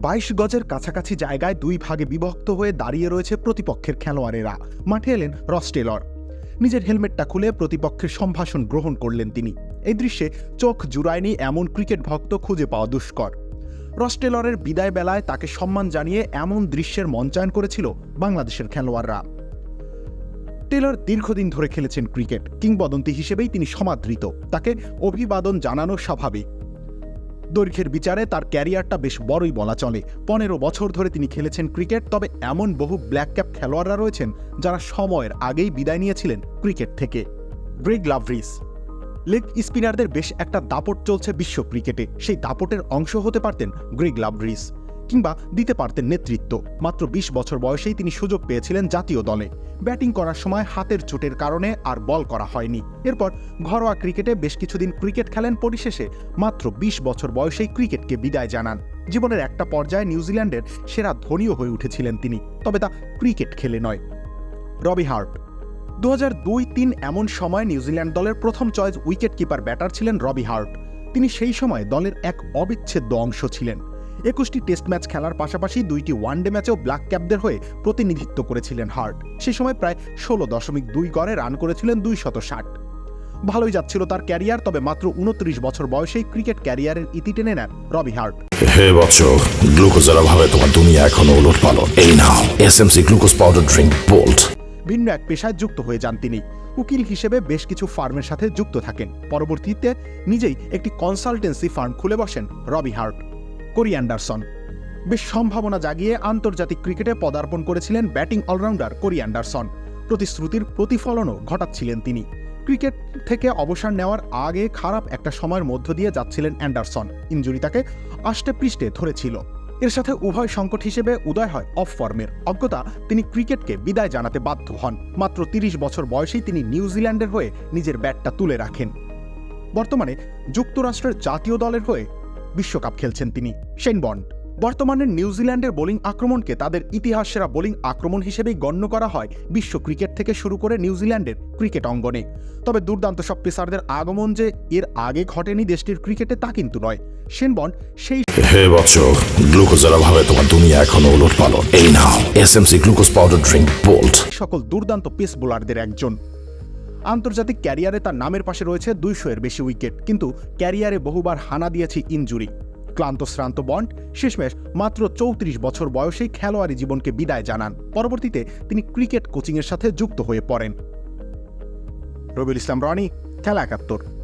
বাইশ গজের কাছাকাছি জায়গায় দুই ভাগে বিভক্ত হয়ে দাঁড়িয়ে রয়েছে প্রতিপক্ষের খেলোয়াড়েরা। মাঠে এলেন রস টেলর। নিজের হেলমেটটা খুলে প্রতিপক্ষের সম্ভাষণ গ্রহণ করলেন তিনি। এই দৃশ্যে চোখ জুড়ায়নি এমন ক্রিকেট ভক্ত খুঁজে পাওয়া দুষ্কর। রস টেলরের বিদায় বেলায় তাকে সম্মান জানিয়ে এমন দৃশ্যের মঞ্চায়ন করেছিল বাংলাদেশের খেলোয়াড়রা। টেলর দীর্ঘদিন ধরে খেলেছেন ক্রিকেট, কিংবদন্তি হিসেবেই তিনি সমাদৃত। তাকে অভিবাদন জানানো স্বাভাবিক। দৈর্ঘ্যের বিচারে তার ক্যারিয়ারটা বেশ বড়ই বলা চলে। পনেরো বছর ধরে তিনি খেলেছেন ক্রিকেট, তবে এমন বহু ব্ল্যাক ক্যাপ খেলোয়াড়রা রয়েছেন যারা সময়ের আগেই বিদায় নিয়েছিলেন ক্রিকেট থেকে। গ্রেগ লাভরিস, লেগ স্পিনারদের বেশ একটা দাপট চলছে বিশ্ব ক্রিকেটে। সেই দাপটের অংশ হতে পারতেন গ্রিগ লাভরিস। কিংবা দিতে পারতেন নেতৃত্ব। মাত্র ২০ বছর বয়সেই তিনি সুযোগ পেয়েছিলেন জাতীয় দলে। ব্যাটিং করার সময় হাতের চোটের কারণে আর বল করা হয়নি। এরপর ঘরোয়া ক্রিকেটে বেশ কিছুদিন ক্রিকেট খেলেন পরিশেষে মাত্র ২০ বছর বয়সেই ক্রিকেটকে বিদায় জানান। জীবনের একটা পর্যায়ে নিউজিল্যান্ডের সেরা ধনীও হয়ে উঠেছিলেন তিনি, তবে তা ক্রিকেট খেলে নয়। রবি হার্ট দু হাজার দুই তিন এমন সময় নিউজিল্যান্ড দলের প্রথম চয়েস উইকেট কিপার ব্যাটার ছিলেন রবি হার্ট তিনি সেই সময় দলের এক অবিচ্ছেদ্য অংশ ছিলেন। একুশটি টেস্ট ম্যাচ খেলার পাশাপাশি দুইটি ওয়ানডে ম্যাচেও ব্ল্যাক ক্যাপদের হয়ে প্রতিনিধিত্ব করেছিলেন হার্ট। সেই সময় প্রায় ষোলো দশমিক দুই গড়ে রান করেছিলেন দুই শত ষাট। ভালোই যাচ্ছিল তার ক্যারিয়ার তবে মাত্র উনত্রিশ বছর বয়সেই ক্রিকেট ক্যারিয়ারের ইতি টেনে নেন রবি হার্ট। হে বৎস গ্লুকোজের অভাবে তোমার দুনিয়া এখনও ওলট পালন এই নাও SMC glucose powder drink bolt. ভিন্ন এক পেশায় যুক্ত হয়ে যান তিনি। উকিল হিসেবে বেশ কিছু ফার্মের সাথে যুক্ত থাকেন। পরবর্তীতে নিজেই একটি কনসালটেন্সি ফার্ম খুলে বসেন রবি হার্ট। Corey Anderson. বেশ সম্ভাবনা জাগিয়ে আন্তর্জাতিক ক্রিকেটে পদার্পণ করেছিলেন ব্যাটিং অলরাউন্ডার কোরি অ্যান্ডারসন। প্রতিশ্রুতির প্রতিফলনও ঘটাচ্ছিলেন তিনি। ক্রিকেট থেকে অবসর নেওয়ার আগে খারাপ একটা সময়ের মধ্য দিয়ে যাচ্ছিলেন অ্যান্ডারসন। ইঞ্জুরি তাকে আষ্টে পৃষ্ঠে ধরেছিল। এর সাথে উভয় সংকট হিসেবে উদয় হয় অফ ফর্মের। অজ্ঞতা তিনি ক্রিকেটকে বিদায় জানাতে বাধ্য হন। মাত্র তিরিশ বছর বয়সেই তিনি নিউজিল্যান্ডের হয়ে নিজের ব্যাটটা তুলে রাখেন। বর্তমানে যুক্তরাষ্ট্রের জাতীয় দলের হয়ে বিশ্বকাপ খেলছেন তিনি। শেন বন্ড বর্তমানে নিউজিল্যান্ডের বোলিং আক্রমণকে তাদের ইতিহাস সেরা বোলিং আক্রমণ হিসেবেই গণ্য করা হয় বিশ্ব ক্রিকেট থেকে শুরু করে নিউজিল্যান্ডের ক্রিকেট অঙ্গনে। তবে দুর্দান্ত সব পেসারদের আগমন যে এর আগে ঘটেনি দেশটির ক্রিকেটে তা কিন্তু নয়। শেন বন্ড সেই হে বৎস গ্লুকোজের অভাবে তোমার দুনিয়া এখনও ওলট পালন এই নাও SMC glucose powder drink bolt. সকল দুর্দান্ত পেস বোলারদের একজন। আন্তর্জাতিক ক্যারিয়ারে তার নামের পাশে রয়েছে দুইশো এর বেশি উইকেট, কিন্তু ক্যারিয়ারে বহুবার হানা দিয়েছে ইঞ্জুরি ক্লান্ত, শ্রান্ত বন্ড, শেষমেশ মাত্র চৌত্রিশ বছর বয়সেই খেলোয়াড়ি জীবনকে বিদায় জানান। পরবর্তীতে তিনি ক্রিকেট কোচিংয়ের সাথে যুক্ত হয়ে পড়েন। রবিউল ইসলাম রনি, খেলা একাত্তর।